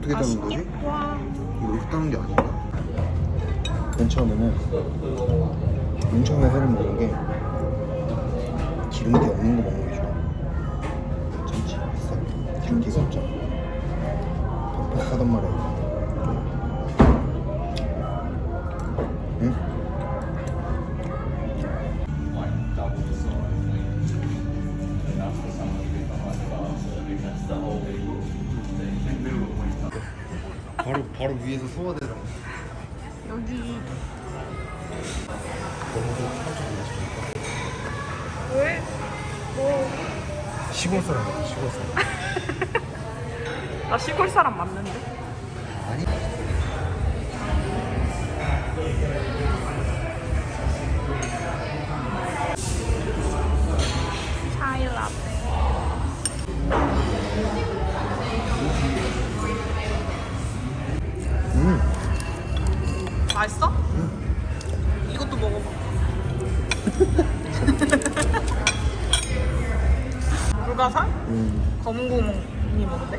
어떻게 따는 거지? 와. 이렇게 따는 게 아닌가? 맨 처음에는 인천에 회를 먹는 게 기름기 없는 거 먹는 게 좋아. 참치, 쌀, 기름기가 없잖아. 퍽퍽하단 말이야. 바로 바로 위에서 소화되라. 여기. 왜? 뭐. 시골 사람이야 시골 사람. 나 시골 사람 맞는데? 아니. 맛있어? 이것도 먹어봐. 불가사? 음. 검은 구멍이 뭔데?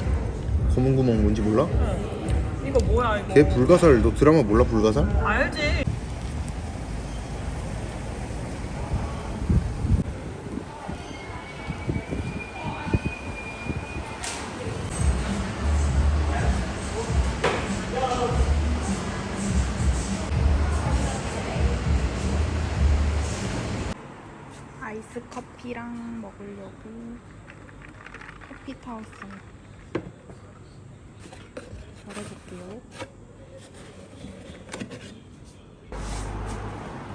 검은 구멍 뭔지 몰라? 응. 이거 뭐야 이거? 걔 불가살 너 드라마 몰라 불가살? 알지. 아이스 커피랑 먹으려고 커피 타왔어요. 열어볼게요.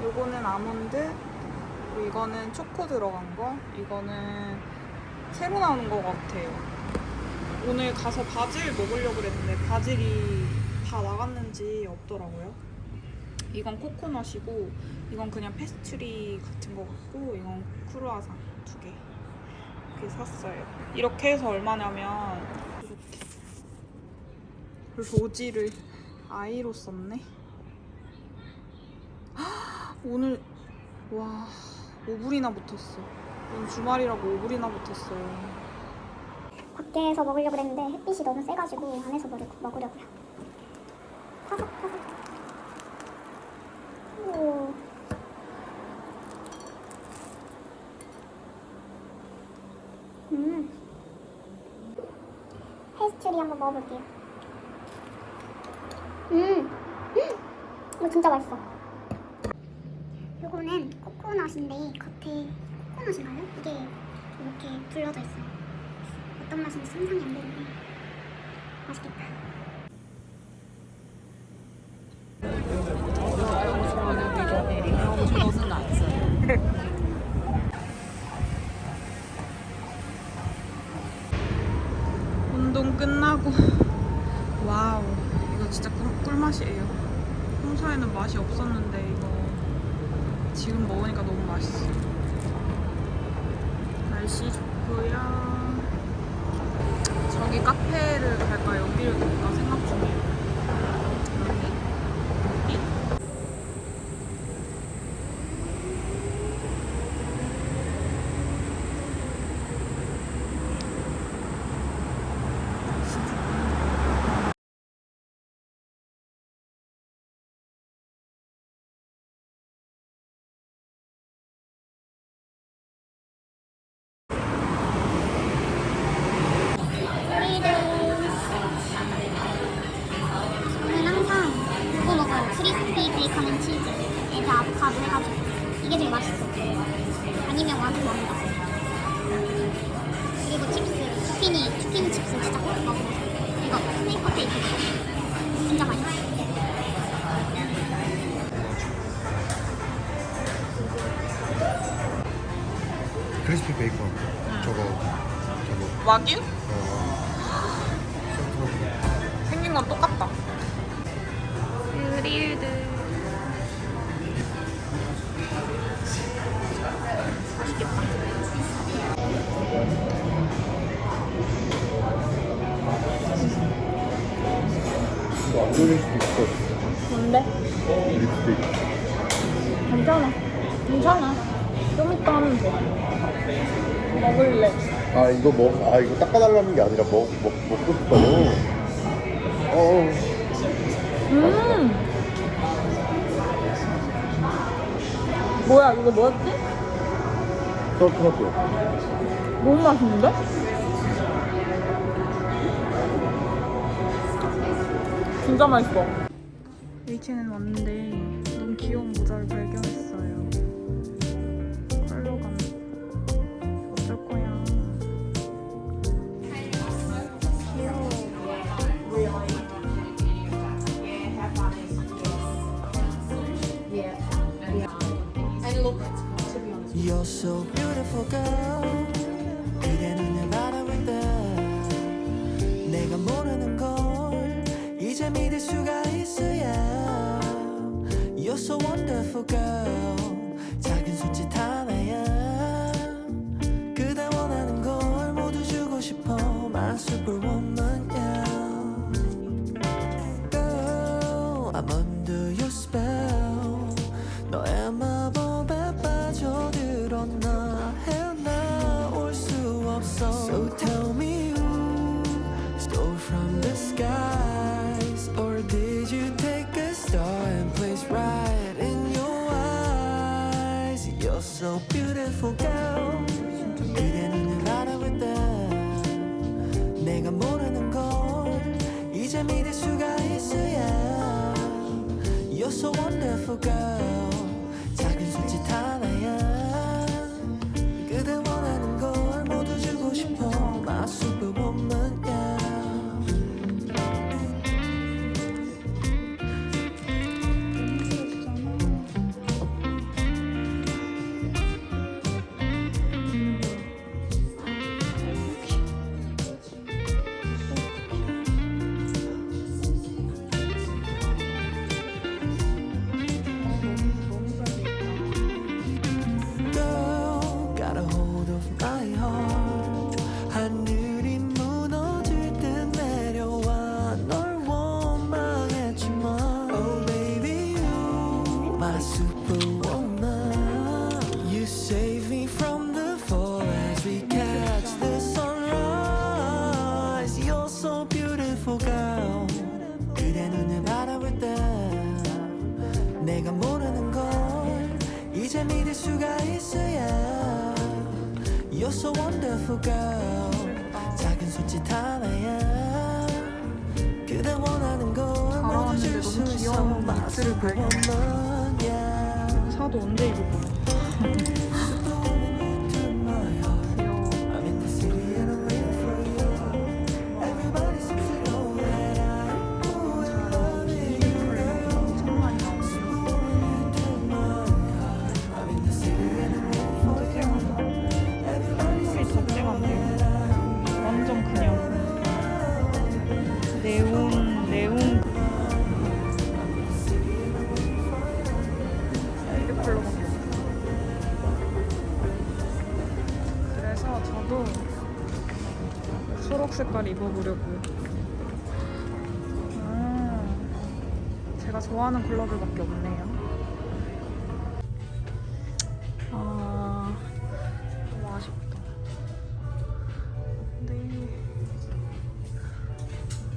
요거는 아몬드, 이거는 초코 들어간 거, 이거는 새로 나오는 거 같아요. 오늘 가서 바질 먹으려고 그랬는데 바질이 다 나갔는지 없더라고요. 이건 코코넛이고, 이건 그냥 페스츄리 같은 거 같고, 이건 크루아상 두 개. 이렇게 샀어요. 이렇게 해서 얼마냐면, 이렇게. 로지를 아이로 썼네. 오늘 와 5불이나 붙었어. 오늘 주말이라고 5불이나 붙었어요. 밖에서 먹으려고 했는데 햇빛이 너무 세가지고 안에서 먹으, 먹으려고요. 페스츄리 한번 먹어볼게요. 음. 이거 진짜 맛있어. 요거는 코코넛인데 겉에 코코넛인가요? 이게 이렇게 둘러져 있어요. 어떤 맛인지 상상이 안 되는데 맛있겠다. 운동 끝나고 와우 이거 진짜 꿀, 꿀맛이에요. 평소에는 맛이 없었는데 이거 지금 먹으니까 너무 맛있어. 날씨 좋고요. 저기 카페를 갈까 여기를 갈까 생각 중이에요. 여기 여기 저는 항상 이거 먹어요. 크리스피 베이컨 앤 치즈에다 아보카도 해가지고 이게 제일 맛있어. 아니면 완전 먹는다. 그리고 칩스, zucchini, zucchini 칩스 진짜 꼭 먹어. 이거 스네이크 베이컨 진짜 맛있어. 크리스피 베이컨. 저거 저거. 와규? 그릴드. 맛있겠다. 이거 안 돌릴 수도 있어. 어때? 립스틱. 괜찮아. 괜찮아. 좀 이따 하면 돼. 먹을래. 아 이거 먹, 아 이거 닦아달라는 게 아니라 먹, 먹 먹고 싶다고. 어. 음. 뭐야 이거 뭐였지? 서프너트. 너무 맛있는데? 진짜 맛있어. H는 왔는데 너무 귀여운 모자를 발견했어요. You're so beautiful girl 그대 눈을 바라볼 때 내가 모르는 걸 이제 믿을 수가 있어야 You're so wonderful girl 작은 손짓 하나야 그대 원하는 걸 모두 주고 싶어 My superwoman wonderful girl 수가 있어야. You're so wonderful girl. 작은 손짓 하나야. 그대 원하는 걸 모두 줄수 너무 있어 귀여운 니트를 superwoman, yeah. 사도 언제 입을 거야? 초록 색깔 입어보려고요. 음, 제가 좋아하는 컬러들밖에 없네요. 아, 너무 아쉽다. 네.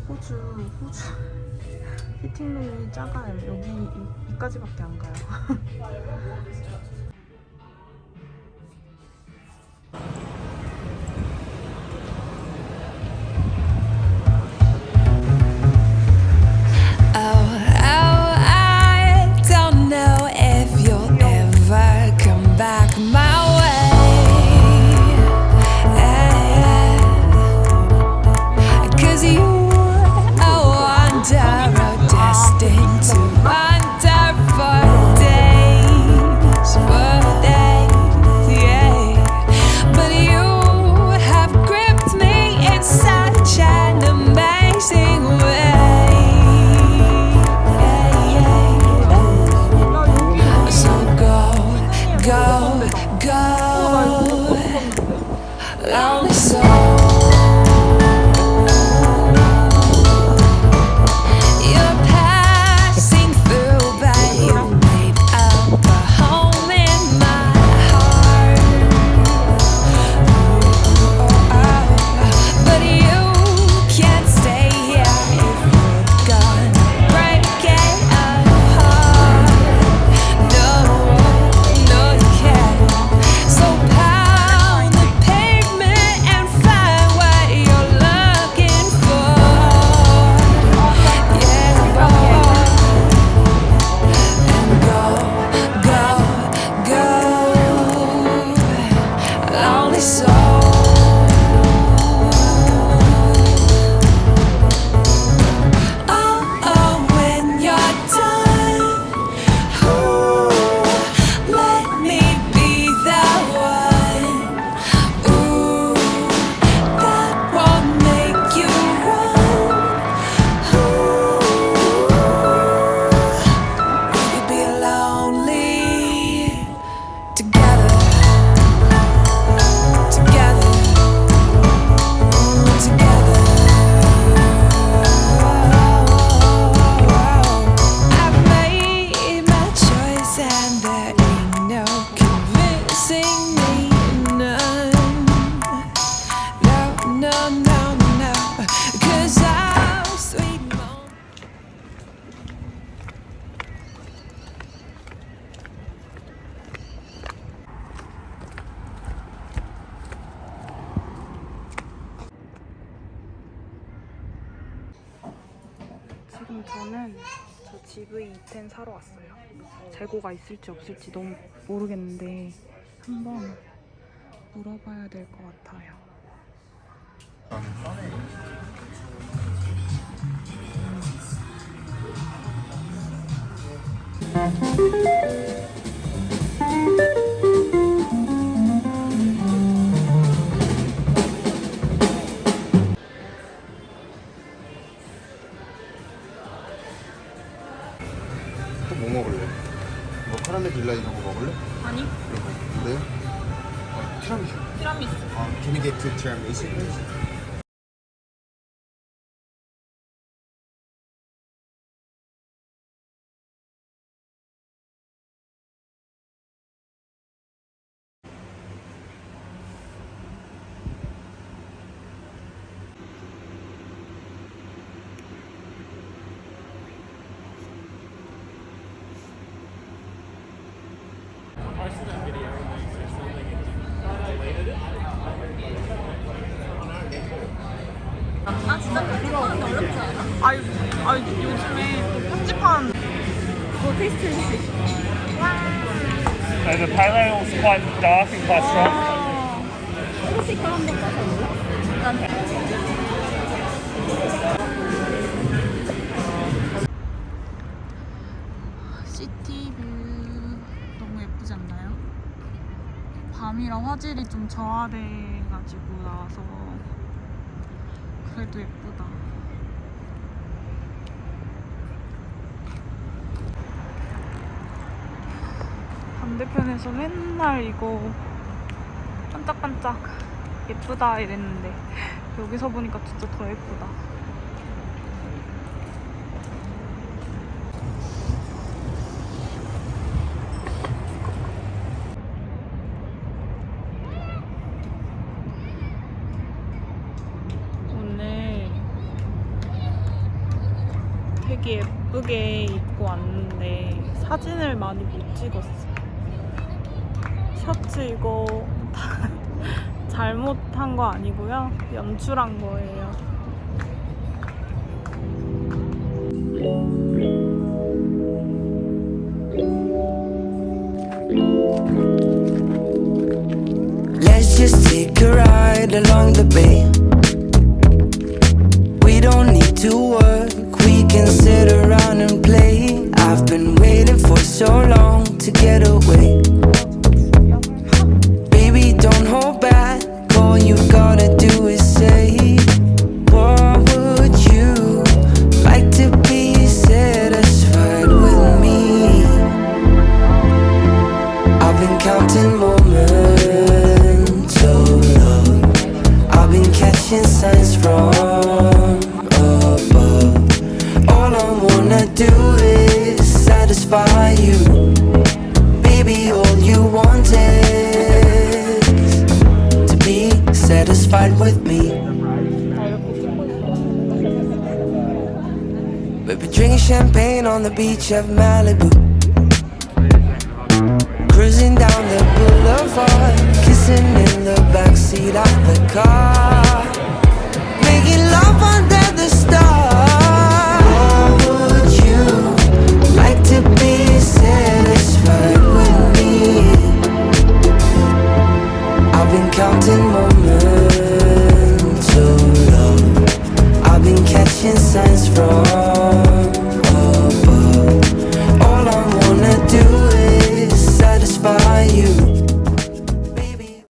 호주, 호주. 피팅룸이 작아요. 여기 이- 이까지밖에 안 가요. go, 사러 왔어요. 재고가 있을지 없을지 너무 모르겠는데 한번 물어봐야 될 것 같아요. 또 어, 티라미수. 티라미수. 아, can you get two tiramisu please? 아유, 아유 요즘에 또 편집한 So the pale ale's quite dark and quite strong. 시티뷰 너무 예쁘지 않나요? 밤이라 화질이 좀 저하돼가지고 나와서 그래도 예쁘다. 반대편에서 맨날 이거 반짝반짝 예쁘다 이랬는데 여기서 보니까 진짜 더 예쁘다. 오늘 되게 예쁘게 입고 왔는데 사진을 많이 못 찍었어. 셔츠 이거 다 잘못한 거 아니고요. 연출한 거예요. Catching signs from above. All I wanna do is satisfy you. Baby, all you want is to be satisfied with me. Been drinking champagne on the beach of Malibu.